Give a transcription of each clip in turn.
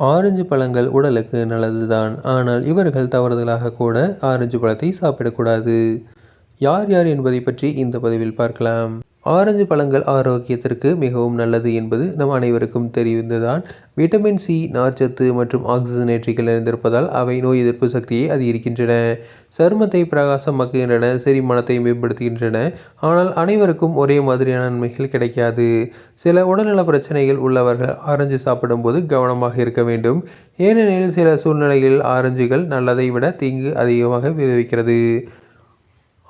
Orange பழங்கள் உடலுக்கு நல்லதுதான். ஆனால் இவர்கள் தவறுதலாக கூட ஆரஞ்சு பழத்தை சாப்பிடக்கூடாது. யார் யார் என்பதை பற்றி இந்த பதிவில் பார்க்கலாம். ஆரஞ்சு பழங்கள் ஆரோக்கியத்திற்கு மிகவும் நல்லது என்பது நம் அனைவருக்கும் தெரிந்ததுதான். விட்டமின் சி நார்ச்சத்து மற்றும் ஆக்சிஜனேற்றிகள் நிறைந்திருப்பதால் அவை நோய் எதிர்ப்பு சக்தியை அதிகரிக்கின்றன. சருமத்தை பிரகாசமாக்குகின்றன செரிமானத்தை மேம்படுத்துகின்றன. ஆனால் அனைவருக்கும் ஒரே மாதிரியான நன்மைகள் கிடைக்காது. சில உடல்நல பிரச்சனைகள் உள்ளவர்கள் ஆரஞ்சு சாப்பிடும்போது கவனமாக இருக்க வேண்டும். ஏனெனில் சில சூழ்நிலைகளில் ஆரஞ்சுகள் நல்லதை விட தீங்கு அதிகமாக விளைவிக்கிறது.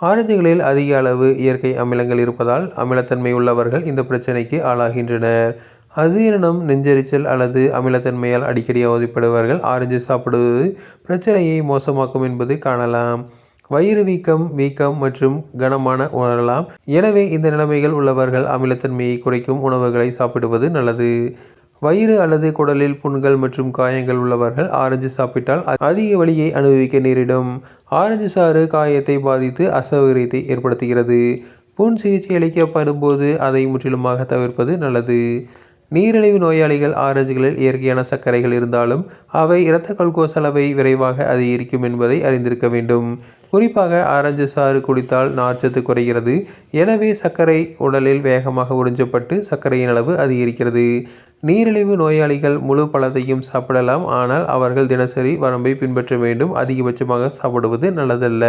ஆரஞ்சுகளில் அதிக அளவு இயற்கை அமிலங்கள் இருப்பதால் அமிலத்தன்மை உள்ளவர்கள் இந்த பிரச்சனைக்கு ஆளாகின்றனர். அஜீரணம் நெஞ்செரிச்சல் அல்லது அமிலத்தன்மையால் அடிக்கடி அவதிப்படுபவர்கள் ஆரஞ்சு சாப்பிடுவது பிரச்சனையை மோசமாக்கும் என்பது காணலாம். வயிறு வீக்கம் வீக்கம் மற்றும் கனமான உணரலாம். எனவே இந்த நிலைமைகள் உள்ளவர்கள் அமிலத்தன்மையை குறைக்கும் உணவுகளை சாப்பிடுவது நல்லது. வயிறு அல்லது குடலில் புண்கள் மற்றும் காயங்கள் உள்ளவர்கள் ஆரஞ்சு சாப்பிட்டால் அதிக வலியை அனுபவிக்க நேரிடும். ஆரஞ்சு சாறு காயத்தை பாதித்து அசௌகரியத்தை ஏற்படுத்துகிறது. புண் சிகிச்சை அளிக்கப்படும் போது அதை முற்றிலுமாக தவிர்ப்பது நல்லது. நீரிழிவு நோயாளிகள் ஆரஞ்சுகளில் இயற்கையான சர்க்கரைகள் இருந்தாலும் அவை இரத்த கல்கோஸ் அளவை விரைவாக அதிகரிக்கும் என்பதை அறிந்திருக்க வேண்டும். குறிப்பாக ஆரஞ்சு சாறு குடித்தால் நார்ச்சத்து குறைகிறது. எனவே சர்க்கரை உடலில் வேகமாக உறிஞ்சப்பட்டு சர்க்கரையின் அளவு அதிகரிக்கிறது. நீரிழிவு நோயாளிகள் முழு பழத்தையும் சாப்பிடலாம். ஆனால் அவர்கள் தினசரி வரம்பை பின்பற்ற வேண்டும். அதிகபட்சமாக சாப்பிடுவது நல்லதல்ல.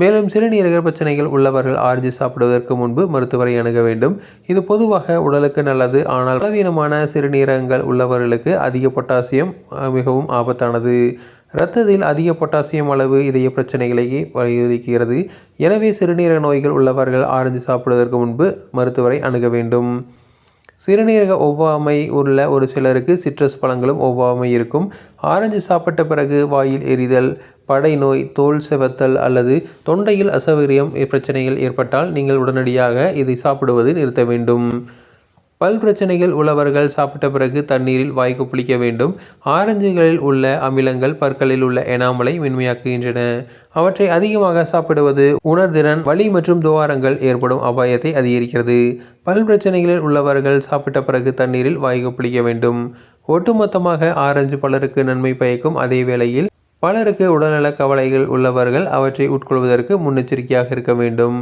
மேலும் சிறுநீரக பிரச்சனைகள் உள்ளவர்கள் ஆரஞ்சு சாப்பிடுவதற்கு முன்பு மருத்துவரை அணுக வேண்டும். இது பொதுவாக உடலுக்கு நல்லது. ஆனால் பலவீனமான சிறுநீரகங்கள் உள்ளவர்களுக்கு அதிக பொட்டாசியம் மிகவும் ஆபத்தானது. இரத்தத்தில் அதிக பொட்டாசியம் அளவு இதய பிரச்சனைகளை வலியுறுத்துகிறது. எனவே சிறுநீரக நோய்கள் உள்ளவர்கள் ஆரஞ்சு சாப்பிடுவதற்கு முன்பு மருத்துவரை அணுக வேண்டும். சிறுநீரக ஒவ்வாமை உள்ள ஒரு சிலருக்கு சிட்ரஸ் பழங்களும் ஒவ்வாமை இருக்கும். ஆரஞ்சு சாப்பிட்ட பிறகு வாயில் எரிதல் படை நோய் தோல் செவத்தல் அல்லது தொண்டையில் அசௌகரியம் பிரச்சனைகள் ஏற்பட்டால் நீங்கள் உடனடியாக இதை சாப்பிடுவது நிறுத்த வேண்டும். பல் பிரச்சனைகள் உள்ளவர்கள் சாப்பிட்ட பிறகு தண்ணீரில் வாய்க்கு புளிக்க வேண்டும். ஆரஞ்சுகளில் உள்ள அமிலங்கள் பற்களில் உள்ள எனாமலை மென்மையாக்குகின்றன. அவற்றை அதிகமாக சாப்பிடுவது உணர்திறன் வலி மற்றும் துவாரங்கள் ஏற்படும் அபாயத்தை அதிகரிக்கிறது. பல் பிரச்சனைகளில் உள்ளவர்கள் சாப்பிட்ட பிறகு தண்ணீரில் வாய்க்கு புளிக்க வேண்டும். ஒட்டுமொத்தமாக ஆரஞ்சு பலருக்கு நன்மை பயக்கும் அதே வேளையில் பலருக்கு உடல்நல கவலைகள் உள்ளவர்கள் அவற்றை உட்கொள்வதற்கு முன்னெச்சரிக்கையாக இருக்க வேண்டும்.